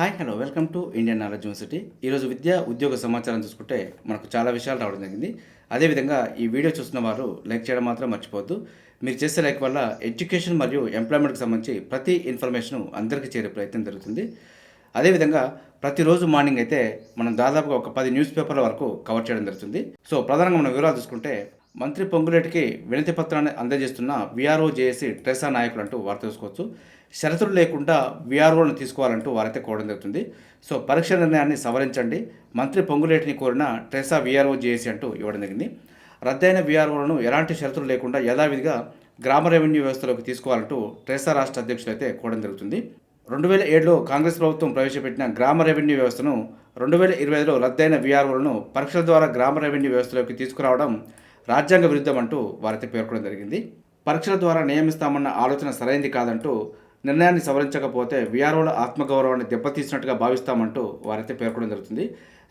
Hi hello welcome to Indian knowledge university. ఈరోజు విద్య ఉద్యోగ సమాచారం చూసుకుంటే మనకు చాలా విషయాలు రావడం జరిగింది. అదేవిధంగా ఈ వీడియో చూస్తున్న వారు లైక్ చేయడం మాత్రం మర్చిపోవద్దు. మీరు చేసే లైక్ వల్ల ఎడ్యుకేషన్ మరియు ఎంప్లాయ్మెంట్కి సంబంధించి ప్రతి ఇన్ఫర్మేషన్ అందరికీ చేరే ప్రయత్నం జరుగుతుంది. అదేవిధంగా ప్రతిరోజు మార్నింగ్ అయితే మనం దాదాపుగా ఒక పది న్యూస్ పేపర్ల వరకు కవర్ చేయడం జరుగుతుంది. సో ప్రధానంగా మనం వివరాలు చూసుకుంటే మంత్రి పొంగులేటికి వినతి పత్రాన్ని అందజేస్తున్న విఆర్ఓ జేఏసీ ట్రెసా నాయకులు అంటూ వారు తెలుసుకోవచ్చు. షరతులు లేకుండా విఆర్ఓను తీసుకోవాలంటూ వారైతే కోరడం జరుగుతుంది. సో పరీక్ష నిర్ణయాన్ని సవరించండి. మంత్రి పొంగులేటిని కోరిన ట్రెసా విఆర్ఓ జేఏసీ అంటూ ఇవ్వడం జరిగింది. రద్దయిన విఆర్ఓలను ఎలాంటి షరతులు లేకుండా యథావిధిగా గ్రామ రెవెన్యూ వ్యవస్థలోకి తీసుకోవాలంటూ ట్రెసా రాష్ట్ర అధ్యక్షులు అయితే కోరడం జరుగుతుంది. రెండు వేల ఏడులో కాంగ్రెస్ ప్రభుత్వం ప్రవేశపెట్టిన గ్రామ రెవెన్యూ వ్యవస్థను రెండు వేల ఇరవై ఐదులో రద్దయిన విఆర్ఓలను పరీక్షల ద్వారా గ్రామ రెవెన్యూ వ్యవస్థలోకి తీసుకురావడం రాజ్యాంగ విరుద్ధం అంటూ వారైతే పేర్కొనడం జరిగింది. పరీక్షల ద్వారా నియమిస్తామన్న ఆలోచన సరైంది కాదంటూ నిర్ణయాన్ని సవరించకపోతే విఆర్ఓల ఆత్మగౌరవాన్ని దెబ్బతీసినట్టుగా భావిస్తామంటూ వారైతే పేర్కొనడం జరుగుతుంది.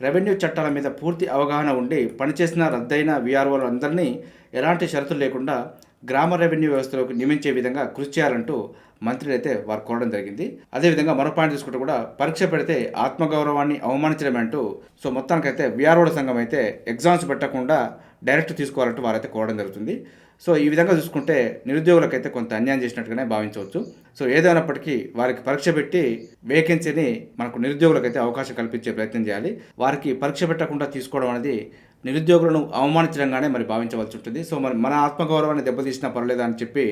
రెవెన్యూ చట్టాల మీద పూర్తి అవగాహన ఉండి పనిచేసిన రద్దయిన విఆర్ఓలు అందరినీ ఎలాంటి షరతులు లేకుండా గ్రామ రెవెన్యూ వ్యవస్థలోకి నియమించే విధంగా కృషి చేయాలంటూ మంత్రులు అయితే వారు కోరడం జరిగింది. అదేవిధంగా మరో పాయింట్ తీసుకుంటే కూడా పరీక్ష పెడితే ఆత్మగౌరవాన్ని అవమానించడమే అంటూ సో మొత్తానికైతే విఆర్ఓల సంఘం అయితే ఎగ్జామ్స్ పెట్టకుండా డైరెక్ట్ తీసుకోవాలంటూ వారైతే కోరడం జరుగుతుంది. సో ఈ విధంగా చూసుకుంటే నిరుద్యోగులకైతే కొంత అన్యాయం చేసినట్టుగానే భావించవచ్చు. సో ఏదైనప్పటికీ వారికి పరీక్ష పెట్టి వేకెన్సీని మనకు నిరుద్యోగులకైతే అవకాశం కల్పించే ప్రయత్నం చేయాలి. వారికి పరీక్ష పెట్టకుండా తీసుకోవడం అనేది నిరుద్యోగులను అవమానించడంగానే మరి భావించవలసి ఉంటుంది. సో మరి మన ఆత్మగౌరవాన్ని దెబ్బతీసినా పర్లేదా అని చెప్పి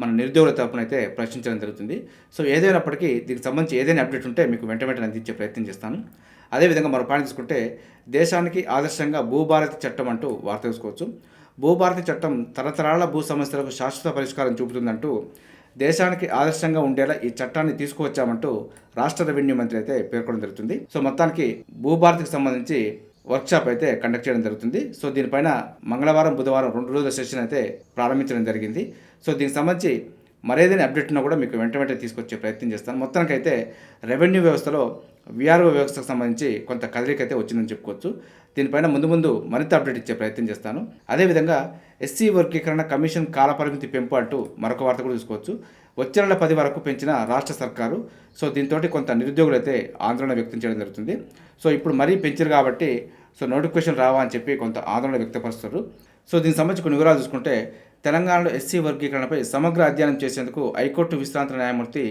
మన నిరుద్యోగుల తరపున అయితే ప్రశ్నించడం జరుగుతుంది. సో ఏదైనప్పటికీ దీనికి సంబంధించి ఏదైనా అప్డేట్ ఉంటే మీకు వెంట వెంటనే అందించే ప్రయత్నం చేస్తాను. అదేవిధంగా మరో పాయింట్ తీసుకుంటే దేశానికి ఆదర్శంగా భూభారతి చట్టం అంటూ వార్త తీసుకోవచ్చు భూభారతి చట్టం తరతరాల భూ సమస్యలకు శాశ్వత పరిష్కారం చూపుతుందంటూ దేశానికి ఆదర్శంగా ఉండేలా ఈ చట్టాన్ని తీసుకువచ్చామంటూ రాష్ట్ర రెవెన్యూ మంత్రి అయితే పేర్కొనడం జరుగుతుంది. సో మొత్తానికి భూభారతికి సంబంధించి వర్క్షాప్ అయితే కండక్ట్ చేయడం జరుగుతుంది. సో దీనిపైన మంగళవారం బుధవారం రెండు రోజుల సెషన్ అయితే ప్రారంభించడం జరిగింది. సో దీనికి సంబంధించి మరేదైనా అప్డేట్ ఉన్నా కూడా మీకు వెంట వెంటనే తీసుకొచ్చే ప్రయత్నం చేస్తాను. మొత్తానికి అయితే రెవెన్యూ వ్యవస్థలో విఆర్ఓ వ్యవస్థకు సంబంధించి కొంత కదలిక అయితే వచ్చిందని చెప్పుకోవచ్చు. దీనిపైన ముందు ముందు మరింత అప్డేట్ ఇచ్చే ప్రయత్నం చేస్తాను. అదేవిధంగా ఎస్సీ వర్గీకరణ కమిషన్ కాలపరిమితి పెంపు అంటూ మరొక వార్త కూడా చూసుకోవచ్చు. వచ్చే నెల పది వరకు పెంచిన రాష్ట్ర సర్కారు సో దీంతో కొంత నిరుద్యోగులు అయితే ఆందోళన వ్యక్తం చేయడం జరుగుతుంది. సో ఇప్పుడు మరీ పెంచారు కాబట్టి సో నోటిఫికేషన్ రావా అని చెప్పి కొంత ఆందోళన వ్యక్తపరుస్తారు. సో దీనికి సంబంధించి కొన్ని వివరాలు చూసుకుంటే తెలంగాణలో ఎస్సీ వర్గీకరణపై సమగ్ర అధ్యయనం చేసేందుకు హైకోర్టు విశ్రాంత న్యాయమూర్తి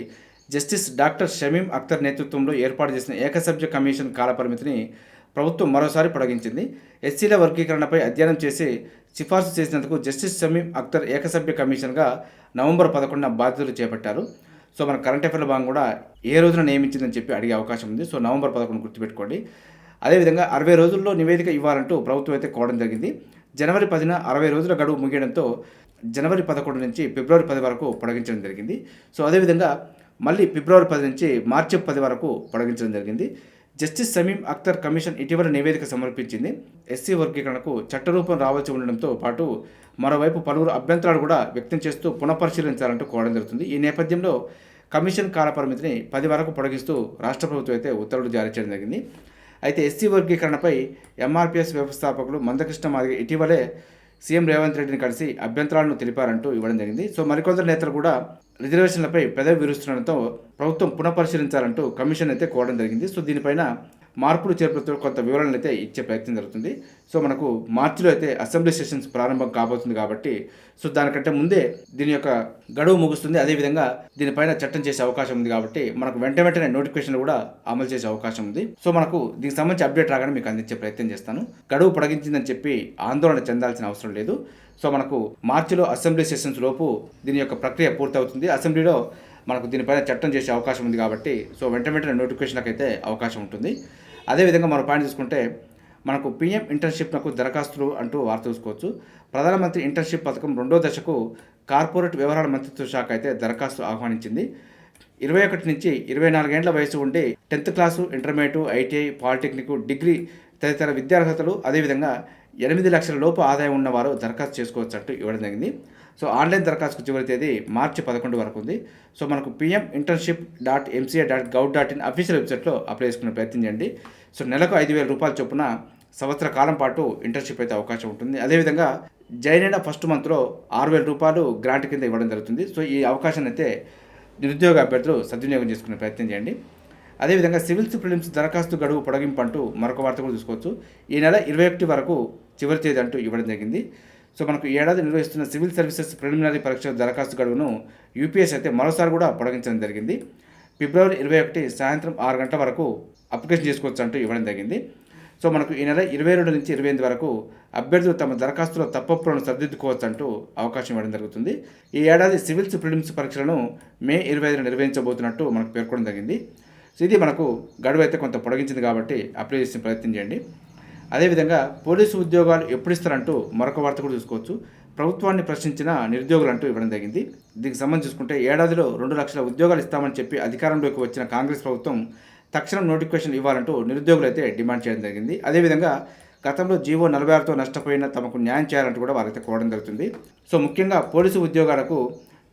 జస్టిస్ డాక్టర్ షమీం అఖ్తర్ నేతృత్వంలో ఏర్పాటు చేసిన ఏకసభ్య కమిషన్ కాలపరిమితిని ప్రభుత్వం మరోసారి పొడిగించింది. ఎస్సీల వర్గీకరణపై అధ్యయనం చేసి సిఫార్సు చేసినందుకు జస్టిస్ షమీం అఖ్తర్ ఏకసభ్య కమిషన్గా నవంబర్ పదకొండున బాధ్యతలు చేపట్టారు. సో మన కరెంట్ అఫైర్ల భాగం కూడా ఏ రోజున నియమించిందని చెప్పి అడిగే అవకాశం ఉంది. సో నవంబర్ పదకొండు గుర్తుపెట్టుకోండి. అదేవిధంగా అరవై రోజుల్లో నివేదిక ఇవ్వాలంటూ ప్రభుత్వం అయితే కోవడం జరిగింది. జనవరి పదిన అరవై రోజుల గడువు ముగియడంతో జనవరి పదకొండు నుంచి ఫిబ్రవరి పది వరకు పొడిగించడం జరిగింది. సో అదేవిధంగా మళ్ళీ ఫిబ్రవరి పది నుంచి మార్చి పది వరకు పొడిగించడం జరిగింది. జస్టిస్ సమీం అఖ్తర్ కమిషన్ ఇటీవల నివేదిక సమర్పించింది. ఎస్సీ వర్గీకరణకు చట్టరూపం రావాల్సి ఉండడంతో పాటు మరోవైపు పలువురు అభ్యంతరాలు కూడా వ్యక్తం చేస్తూ పునఃపరిశీలించాలంటూ కోరడం జరుగుతుంది. ఈ నేపథ్యంలో కమిషన్ కాలపరిమితిని పది వరకు పొడిగిస్తూ రాష్ట్ర ప్రభుత్వం అయితే ఉత్తర్వులు జారీ చేయడం జరిగింది. అయితే ఎస్సీ వర్గీకరణపై ఎంఆర్పిఎస్ వ్యవస్థాపకులు మందకృష్ణ మాదిగ ఇటీవలే సీఎం రేవంత్ రెడ్డిని కలిసి అభ్యంతరాలను తెలిపారంటూ ఇవ్వడం జరిగింది. సో మరికొందరు నేతలు కూడా రిజర్వేషన్లపై పెదవి విరుస్తుండటంతో ప్రభుత్వం పునఃపరిశీలించాలంటూ కమిషన్ అయితే కోరడం జరిగింది. సో దీనిపైన మార్పులు చేర్పులతో కొంత వివరణలు అయితే ఇచ్చే ప్రయత్నం జరుగుతుంది. సో మనకు మార్చిలో అయితే అసెంబ్లీ సెషన్స్ ప్రారంభం కాబోతుంది కాబట్టి సో దానికంటే ముందే దీని యొక్క గడువు ముగుస్తుంది. అదేవిధంగా దీనిపైన చట్టం చేసే అవకాశం ఉంది కాబట్టి మనకు వెంట వెంటనే నోటిఫికేషన్ కూడా అమలు చేసే అవకాశం ఉంది. సో మనకు దీనికి సంబంధించి అప్డేట్ రాగానే మీకు అందించే ప్రయత్నం చేస్తాను. గడువు పొడగించిందని చెప్పి ఆందోళన చెందాల్సిన అవసరం లేదు. సో మనకు మార్చిలో అసెంబ్లీ సెషన్స్ లోపు దీని యొక్క ప్రక్రియ పూర్తవుతుంది. అసెంబ్లీలో మనకు దీనిపైన చట్టం చేసే అవకాశం ఉంది కాబట్టి సో వెంట వెంటనే నోటిఫికేషన్కి అయితే అవకాశం ఉంటుంది. అదేవిధంగా మరో పాయింట్ చూసుకుంటే మనకు పీఎం ఇంటర్న్షిప్లకు దరఖాస్తులు అంటూ వార్త చూసుకోవచ్చు. ప్రధానమంత్రి ఇంటర్న్షిప్ పథకం రెండో దశకు కార్పొరేట్ వ్యవహారాల మంత్రిత్వ శాఖ అయితే దరఖాస్తు ఆహ్వానించింది. ఇరవై ఒకటి నుంచి ఇరవై నాలుగేండ్ల వయసు ఉండి tenth class intermediate ITI polytechnic degree తదితర విద్యార్హతలు అదేవిధంగా ఎనిమిది లక్షల లోపు ఆదాయం ఉన్నవారు దరఖాస్తు చేసుకోవచ్చు అంటూ ఇవ్వడం జరిగింది. సో ఆన్లైన్ దరఖాస్తుకు చివరి తేదీ మార్చి పదకొండు వరకు ఉంది. సో మనకు PM internship dot MCA dot gov dot in official వెబ్సైట్లో అప్లై చేసుకునే ప్రయత్నం చేయండి. సో నెలకు ఐదు వేల రూపాయల చొప్పున సంవత్సర కాలం పాటు ఇంటర్న్షిప్ అయితే అవకాశం ఉంటుంది. అదేవిధంగా జైన్ ఫస్ట్ మంత్లో ఆరు వేల రూపాయలు గ్రాంట్ కింద ఇవ్వడం జరుగుతుంది. సో ఈ అవకాశాన్ని అయితే నిరుద్యోగ అభ్యర్థులు సద్వినియోగం చేసుకునే ప్రయత్నం చేయండి. అదేవిధంగా సివిల్స్ ప్రిలిమ్స్ దరఖాస్తు గడువు పొడగింపు అంటూ మరొక వార్త కూడా చూసుకోవచ్చు. ఈ నెల ఇరవై ఒకటి వరకు చివరి తేదీ అంటూ ఇవ్వడం జరిగింది. సో మనకు ఏడాది నిర్వహిస్తున్న సివిల్ సర్వీసెస్ ప్రిలిమినరీ పరీక్ష దరఖాస్తు గడువును యూపీఎస్ అయితే మరోసారి కూడా పొడిగించడం జరిగింది. ఫిబ్రవరి ఇరవై ఒకటి సాయంత్రం ఆరు గంటల వరకు అప్లికేషన్ చేసుకోవచ్చు అంటూ ఇవ్వడం జరిగింది. సో మనకు ఈ నెల ఇరవై రెండు నుంచి ఇరవై ఎనిమిది వరకు అభ్యర్థులు తమ దరఖాస్తులో తప్పప్పులను సరిదిద్దుకోవచ్చు అంటూ అవకాశం ఇవ్వడం జరుగుతుంది. ఈ ఏడాది సివిల్స్ ప్రిలిమ్స్ పరీక్షలను మే ఇరవై ఐదున నిర్వహించబోతున్నట్టు మనకు పేర్కొనడం జరిగింది. సో ఇది మనకు గడువు అయితే కొంత పొడిగించింది కాబట్టి అప్లై చేసిన ప్రయత్నం చేయండి. అదేవిధంగా పోలీసు ఉద్యోగాలు ఎప్పుడు ఇస్తారంటూ మరొక వార్త కూడా చూసుకోవచ్చు. ప్రభుత్వాన్ని ప్రశ్నించిన నిరుద్యోగులు అంటూ ఇవ్వడం జరిగింది. దీనికి సంబంధించి చూసుకుంటే ఏడాదిలో రెండు లక్షల ఉద్యోగాలు ఇస్తామని చెప్పి అధికారంలోకి వచ్చిన కాంగ్రెస్ ప్రభుత్వం తక్షణం నోటిఫికేషన్ ఇవ్వాలంటూ నిరుద్యోగులు అయితే డిమాండ్ చేయడం జరిగింది. అదేవిధంగా గతంలో జీవో నలభై ఆరుతో నష్టపోయిన తమకు న్యాయం చేయాలంటూ కూడా వారైతే కోరడం జరుగుతుంది. సో ముఖ్యంగా పోలీసు ఉద్యోగాలకు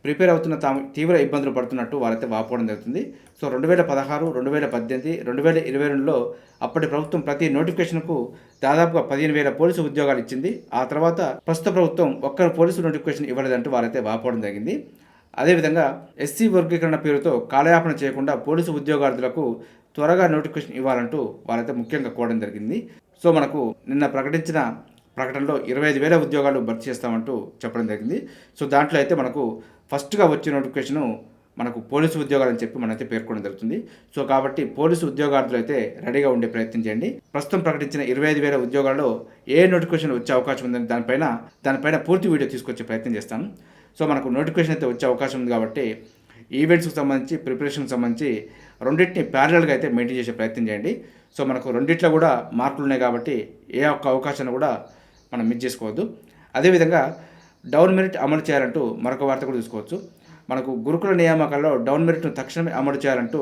ప్రిపేర్ అవుతున్న తాము తీవ్ర ఇబ్బందులు పడుతున్నట్టు వారైతే వాపోవడం జరుగుతుంది. సో రెండు వేల పదహారు రెండు వేల పద్దెనిమిది రెండు వేల ఇరవై రెండులో అప్పటి ప్రభుత్వం ప్రతి నోటిఫికేషన్కు దాదాపుగా పదిహేను వేల పోలీసు ఉద్యోగాలు ఇచ్చింది. ఆ తర్వాత ప్రస్తుత ప్రభుత్వం ఒక్కరు పోలీసు నోటిఫికేషన్ ఇవ్వలేదంటూ వారైతే వాపోవడం జరిగింది. అదేవిధంగా ఎస్సీ వర్గీకరణ పేరుతో కాలయాపన చేయకుండా పోలీసు ఉద్యోగార్థులకు త్వరగా నోటిఫికేషన్ ఇవ్వాలంటూ వారైతే ముఖ్యంగా కోరడం జరిగింది. సో మనకు నిన్న ప్రకటించిన ప్రకటనలో ఇరవై ఐదు వేల ఉద్యోగాలు భర్తీ చేస్తామంటూ చెప్పడం జరిగింది. సో దాంట్లో అయితే మనకు ఫస్ట్గా వచ్చే నోటిఫికేషను మనకు పోలీసు ఉద్యోగాలు అని చెప్పి మనైతే పేర్కొనడం జరుగుతుంది. సో కాబట్టి పోలీసు ఉద్యోగార్థులు అయితే రెడీగా ఉండే ప్రయత్నం చేయండి. ప్రస్తుతం ప్రకటించిన ఇరవై ఐదు వేల ఉద్యోగాల్లో ఏ నోటిఫికేషన్ వచ్చే అవకాశం ఉందని దానిపైన దానిపైన పూర్తి వీడియో తీసుకొచ్చే ప్రయత్నం చేస్తాను. సో మనకు నోటిఫికేషన్ అయితే వచ్చే అవకాశం ఉంది కాబట్టి ఈవెంట్స్కి సంబంధించి ప్రిపరేషన్కి సంబంధించి రెండింటిని ప్యారలల్గా అయితే మెయింటైన్ చేసే ప్రయత్నం చేయండి. సో మనకు రెండిట్లో కూడా మార్కులు ఉన్నాయి కాబట్టి ఏ ఒక్క అవకాశాన్ని కూడా మనం మిస్ చేసుకోవద్దు. అదేవిధంగా డౌన్ మెరిట్ అమలు చేయాలంటూ మరొక వార్త కూడా చూసుకోవచ్చు. మనకు గురుకుల నియామకాల్లో డౌన్ మెరిట్ను తక్షణమే అమలు చేయాలంటూ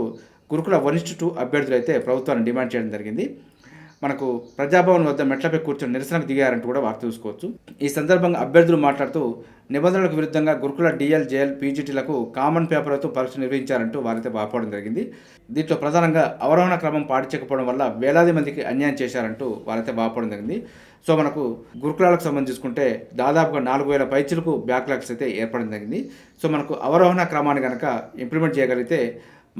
గురుకుల వన్ టూ అభ్యర్థులు అయితే ప్రభుత్వాన్ని డిమాండ్ చేయడం జరిగింది. మనకు ప్రజాభవన్ వద్ద మెట్లపై కూర్చొని నిరసనకు దిగారంటూ కూడా వార్త చూసుకోవచ్చు. ఈ సందర్భంగా అభ్యర్థులు మాట్లాడుతూ నిబంధనలకు విరుద్ధంగా గురుకుల డిఎల్ జేఎల్ పీజీటీలకు కామన్ పేపర్లతో పరీక్ష నిర్వహించారంటూ వారైతే వాపోవడం జరిగింది. దీంట్లో ప్రధానంగా అవరోహణ క్రమం పాటించకపోవడం వల్ల వేలాది మందికి అన్యాయం చేశారంటూ వారైతే వాపోవడం జరిగింది. సో మనకు గురుకులాలకు సంబంధించి చూసుకుంటే దాదాపుగా నాలుగు వేల పైచులకు బ్యాక్లాగ్స్ అయితే ఏర్పడడం జరిగింది. సో మనకు అవరోహణ క్రమాన్ని కనుక ఇంప్లిమెంట్ చేయగలిగితే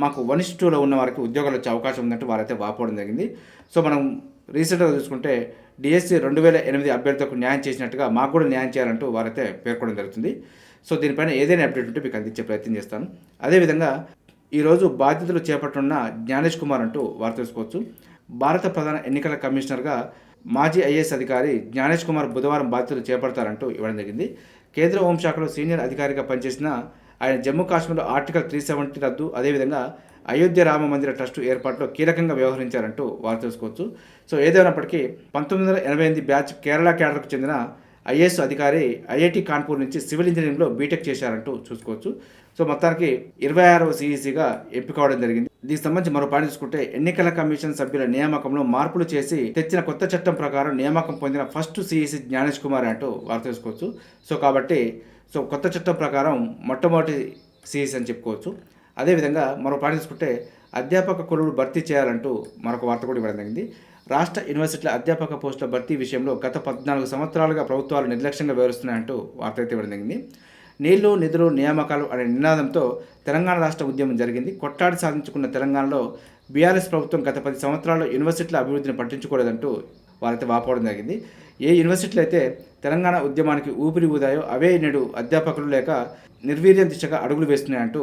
మాకు వన్ టూలో ఉన్న వారికి ఉద్యోగాలు వచ్చే అవకాశం ఉందంటే వారైతే వాపోవడం జరిగింది. సో మనం రీసెంట్గా చూసుకుంటే డిఎస్సి రెండు వేల ఎనిమిది అభ్యర్థులకు న్యాయం చేసినట్టుగా మాకు కూడా న్యాయం చేయాలంటూ వారైతే పేర్కొనడం జరుగుతుంది. సో దీనిపైన ఏదైనా అప్డేట్ ఉంటే మీకు అందించే ప్రయత్నం చేస్తాను. అదేవిధంగా ఈరోజు బాధ్యతలు చేపట్టున్న జ్ఞానేష్ కుమార్ అంటూ వారు తెలుసుకోవచ్చు. భారత ప్రధాన ఎన్నికల కమిషనర్గా మాజీ ఐఏఎస్ అధికారి జ్ఞానేష్ కుమార్ బుధవారం బాధ్యతలు చేపడతారంటూ ఇవ్వడం జరిగింది. కేంద్ర హోంశాఖలో సీనియర్ అధికారిగా పనిచేసిన ఆయన జమ్మూ కాశ్మీర్లో ఆర్టికల్ త్రీ సెవెంటీ రద్దు అదేవిధంగా అయోధ్య రామ మందిర ట్రస్టు ఏర్పాటులో కీలకంగా వ్యవహరించారంటూ వారు తెలుసుకోవచ్చు. సో ఏదైనప్పటికీ పంతొమ్మిది వందల ఎనభై ఎనిమిది బ్యాచ్ కేరళ క్యాడర్కు చెందిన ఐఏఎస్ అధికారి ఐఐటి కాన్పూర్ నుంచి సివిల్ ఇంజనీరింగ్లో బీటెక్ చేశారంటూ చూసుకోవచ్చు. సో మొత్తానికి ఇరవై ఆరవ సిఈసిగా ఎంపిక అవడం జరిగింది. దీనికి సంబంధించి మరో పాయింట్ చూసుకుంటే ఎన్నికల కమిషన్ సభ్యుల నియామకంలో మార్పులు చేసి తెచ్చిన కొత్త చట్టం ప్రకారం నియామకం పొందిన ఫస్ట్ సిఈసి జ్ఞానేష్ కుమార్ అంటూ వారు తెలుసుకోవచ్చు సో కాబట్టి సో కొత్త చట్టం ప్రకారం మొట్టమొదటి సిఈసి అని చెప్పుకోవచ్చు. అదేవిధంగా మరో పాయింట్ చూసుకుంటే అధ్యాపక కొలువులు భర్తీ చేయాలంటూ మరొక వార్త కూడా ఇవ్వడం జరిగింది. రాష్ట్ర యూనివర్సిటీల అధ్యాపక పోస్టుల భర్తీ విషయంలో గత పద్నాలుగు సంవత్సరాలుగా ప్రభుత్వాలు నిర్లక్ష్యంగా వ్యవహరిస్తున్నాయంటూ వార్త అయితే ఇవ్వడం జరిగింది. నీళ్ళు నిధులు నియామకాలు అనే నినాదంతో తెలంగాణ రాష్ట్ర ఉద్యమం జరిగింది. కొట్టాడి సాధించుకున్న తెలంగాణలో బీఆర్ఎస్ ప్రభుత్వం గత పది సంవత్సరాల్లో యూనివర్సిటీల అభివృద్ధిని పట్టించుకోలేదంటూ వారైతే వాపోవడం జరిగింది. ఏ యూనివర్సిటీలు అయితే తెలంగాణ ఉద్యమానికి ఊపిరి ఊదాయో అవే నేడు అధ్యాపకులు లేక నిర్వీర్యం దిశగా అడుగులు వేస్తున్నాయంటూ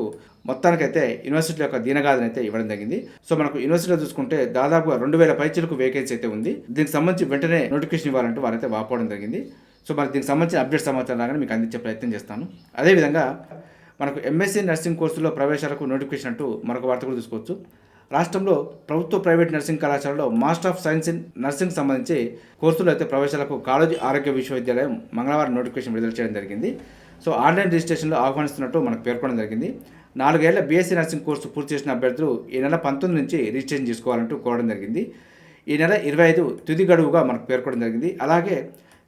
మొత్తానికైతే యూనివర్సిటీ యొక్క దీనగాథను అయితే ఇవ్వడం జరిగింది. సో మనకు యూనివర్సిటీలో చూసుకుంటే దాదాపుగా రెండు వేల పైచలకు వేకెన్సీ అయితే ఉంది. దీనికి సంబంధించి వెంటనే నోటిఫికేషన్ ఇవ్వాలంటూ వారైతే వాపోవడం జరిగింది. సో మరి దీనికి సంబంధించిన అప్డేట్ సమాచారం రాగానే మీకు అందించే ప్రయత్నం చేస్తాను. అదేవిధంగా మనకు ఎంఎస్సీ నర్సింగ్ కోర్సులో ప్రవేశాలకు నోటిఫికేషన్ అంటూ మరొక వార్త కూడా చూసుకోవచ్చు. రాష్ట్రంలో ప్రభుత్వ ప్రైవేట్ నర్సింగ్ కళాశాలలో master of science in nursing సంబంధించి కోర్సులు అయితే ప్రవేశాలకు కాలేజీ ఆరోగ్య విశ్వవిద్యాలయం మంగళవారం నోటిఫికేషన్ విడుదల చేయడం జరిగింది. సో ఆన్లైన్ రిజిస్ట్రేషన్లో ఆహ్వానిస్తున్నట్టు మనకు పేర్కొనడం జరిగింది. నాలుగేళ్ళ బీఎస్సీ నర్సింగ్ కోర్సు పూర్తి చేసిన అభ్యర్థులు ఈ నెల పంతొమ్మిది నుంచి రిజిస్ట్రేషన్ చేసుకోవాలంటూ కోరడం జరిగింది. ఈ నెల ఇరవై ఐదు తుది గడువుగా మనకు పేర్కొనడం జరిగింది. అలాగే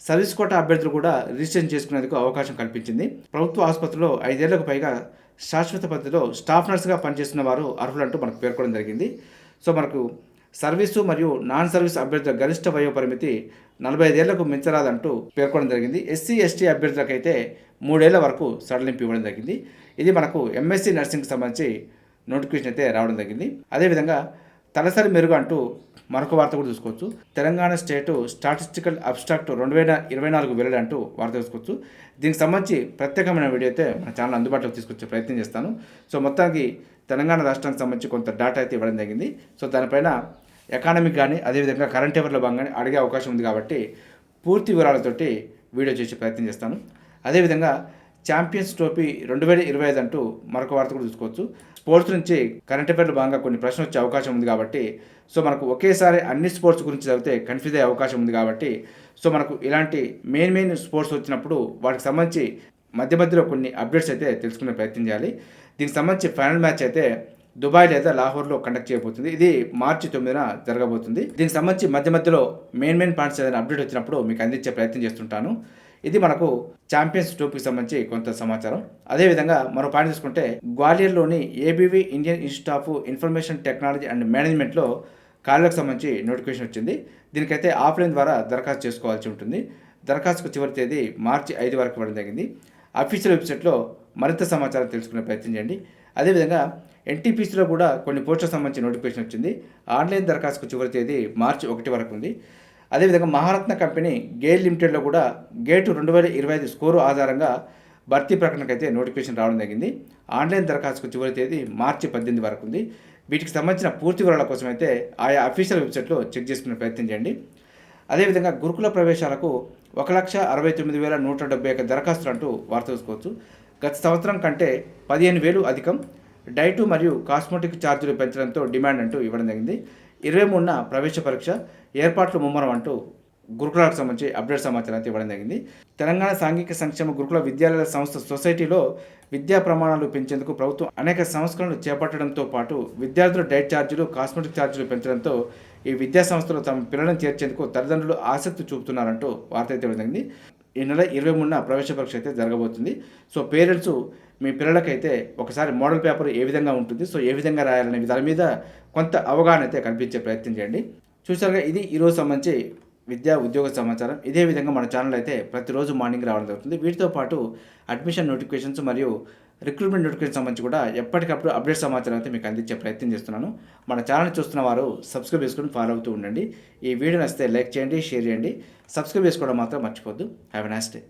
సర్వీస్ కోట అభ్యర్థులు కూడా రిజిస్ట్రేషన్ చేసుకునేందుకు అవకాశం కల్పించింది. ప్రభుత్వ ఆసుపత్రిలో ఐదేళ్ళకు పైగా శాశ్వత పద్ధతిలో స్టాఫ్ నర్స్గా పనిచేస్తున్న వారు అర్హులంటూ మనకు పేర్కొనడం జరిగింది. సో మనకు సర్వీసు మరియు నాన్ సర్వీస్ అభ్యర్థుల గరిష్ట వయో పరిమితి నలభై ఐదేళ్ళకు మించరాదంటూ పేర్కొనడం జరిగింది. ఎస్సీ ఎస్టీ అభ్యర్థులకైతే మూడేళ్ళ వరకు సడలింపు ఇవ్వడం జరిగింది. ఇది మనకు ఎంఎస్సీ నర్సింగ్కి సంబంధించి నోటిఫికేషన్ అయితే రావడం జరిగింది. అదేవిధంగా తలసరి మెరుగు అంటూ మరొక వార్త కూడా చూసుకోవచ్చు. తెలంగాణ స్టేట్ స్టాటిస్టికల్ అబ్స్ట్రాక్ట్ రెండు వేల ఇరవై నాలుగు వెళ్ళడం అంటూ వార్త చూసుకోవచ్చు. దీనికి సంబంధించి ప్రత్యేకమైన వీడియో అయితే మన ఛానల్ అందుబాటులోకి తీసుకొచ్చే ప్రయత్నం చేస్తాను. సో మొత్తానికి తెలంగాణ రాష్ట్రానికి సంబంధించి కొంత డేటా అయితే ఇవ్వడం జరిగింది. సో దానిపైన ఎకానమిక్ కానీ అదేవిధంగా కరెంట్ అఫేర్లో భాగంగా అడిగే అవకాశం ఉంది కాబట్టి పూర్తి వివరాలతోటి వీడియో చేసే ప్రయత్నం చేస్తాను. అదేవిధంగా ఛాంపియన్స్ ట్రోఫీ రెండు వేల ఇరవై ఐదు అంటూ మరొక వార్త కూడా చూసుకోవచ్చు. స్పోర్ట్స్ నుంచి కరెంట్ అఫేర్లు భాగంగా కొన్ని ప్రశ్నలు వచ్చే అవకాశం ఉంది కాబట్టి సో మనకు ఒకేసారి అన్ని స్పోర్ట్స్ గురించి చదివితే కన్ఫ్యూజ్ అయ్యే అవకాశం ఉంది కాబట్టి సో మనకు ఇలాంటి మెయిన్ మెయిన్ స్పోర్ట్స్ వచ్చినప్పుడు వాటికి సంబంధించి మధ్య మధ్యలో కొన్ని అప్డేట్స్ అయితే తెలుసుకునే ప్రయత్నం చేయాలి. దీనికి సంబంధించి ఫైనల్ మ్యాచ్ అయితే దుబాయ్ లేదా లాహోర్లో కండక్ట్ చేయబోతుంది. ఇది మార్చి తొమ్మిదిన జరగబోతుంది. దీనికి సంబంధించి మధ్య మధ్యలో మెయిన్ మెయిన్ పాయింట్స్ ఏదైనా అప్డేట్ వచ్చినప్పుడు మీకు అందించే ప్రయత్నం చేస్తుంటాను. ఇది మనకు ఛాంపియన్స్ ట్రోఫీకి సంబంధించి కొంత సమాచారం. అదేవిధంగా మరో పాయింట్ తీసుకుంటే గ్వాలియర్లోని ABV Indian institute of information technology and మేనేజ్మెంట్లో ఖాళీలకు సంబంధించి నోటిఫికేషన్ వచ్చింది. దీనికైతే ఆఫ్లైన్ ద్వారా దరఖాస్తు చేసుకోవాల్సి ఉంటుంది. దరఖాస్తుకు చివరి తేదీ మార్చి ఐదు వరకు ఇవ్వడం జరిగింది. అఫీషియల్ వెబ్సైట్లో మరింత సమాచారం తెలుసుకునే ప్రయత్నం చేయండి. అదేవిధంగా ఎన్టీపీసీలో కూడా కొన్ని పోస్టులకు సంబంధించి నోటిఫికేషన్ వచ్చింది. ఆన్లైన్ దరఖాస్తుకు చివరి తేదీ మార్చి ఒకటి వరకు ఉంది. అదేవిధంగా మహారత్న కంపెనీ గేల్ లిమిటెడ్లో కూడా గేటు రెండు వేల ఇరవై ఐదు స్కోరు ఆధారంగా భర్తీ ప్రకటనకైతే నోటిఫికేషన్ రావడం జరిగింది. ఆన్లైన్ దరఖాస్తుకు చివరి తేదీ మార్చి పద్దెనిమిది వరకు ఉంది. వీటికి సంబంధించిన పూర్తి వివరాల కోసం అయితే ఆయా అఫీషియల్ వెబ్సైట్లో చెక్ చేసుకునే ప్రయత్నం చేయండి. అదేవిధంగా గురుకుల ప్రవేశాలకు ఒక లక్ష అరవై తొమ్మిది వేల నూట డెబ్బై ఒక దరఖాస్తులు అంటూ వార్త చూసుకోవచ్చు. గత సంవత్సరం కంటే పదిహేను వేలు అధికం. డైటు మరియు కాస్మెటిక్ ఛార్జీలు పెంచడంతో డిమాండ్ అంటూ ఇవ్వడం జరిగింది. ఇరవై మూడున ప్రవేశ పరీక్ష ఏర్పాట్లు ముమ్మరం అంటూ గురుకులాలకు సంబంధించి అప్డేట్ సమాచారం అయితే ఇవ్వడం జరిగింది. తెలంగాణ సాంఘిక సంక్షేమ గురుకుల విద్యాలయాల సంస్థ సొసైటీలో విద్యా ప్రమాణాలు పెంచేందుకు ప్రభుత్వం అనేక సంస్కరణలు చేపట్టడంతో పాటు విద్యార్థుల డైట్ ఛార్జీలు కాస్మెటిక్ ఛార్జీలు పెంచడంతో ఈ విద్యా సంస్థలు తమ పిల్లలను చేర్చేందుకు తల్లిదండ్రులు ఆసక్తి చూపుతున్నారంటూ వార్త అయితే ఇవ్వడం జరిగింది. ఈ నెల ఇరవై మూడున ప్రవేశ పరీక్ష అయితే జరగబోతుంది. సో పేరెంట్స్ మీ పిల్లలకైతే ఒకసారి మోడల్ పేపర్ ఏ విధంగా ఉంటుంది సో ఏ విధంగా రాయాలనే దాని మీద కొంత అవగాహన అయితే కల్పించే ప్రయత్నం చేయండి. చూసారుగా ఇది ఈరోజు సంబంధించి విద్యా ఉద్యోగ సమాచారం. ఇదే విధంగా మన ఛానల్ అయితే ప్రతిరోజు మార్నింగ్ రావడం జరుగుతుంది. వీటితో పాటు అడ్మిషన్ నోటిఫికేషన్స్ మరియు రిక్రూట్మెంట్ నోటిఫికేషన్ సంబంధించి కూడా ఎప్పటికప్పుడు అప్డేట్ సమాచారం అయితే మీకు అందించే ప్రయత్నం చేస్తున్నాను. మన ఛానల్ చూస్తున్న వారు సబ్స్క్రైబ్ చేసుకుని ఫాలో అవుతూ ఉండండి. ఈ వీడియో నచ్చితే లైక్ చేయండి షేర్ చేయండి. సబ్స్క్రైబ్ చేసుకోవడం మాత్రం మర్చిపోద్దు హ్యావ్ ఎ నైస్ డే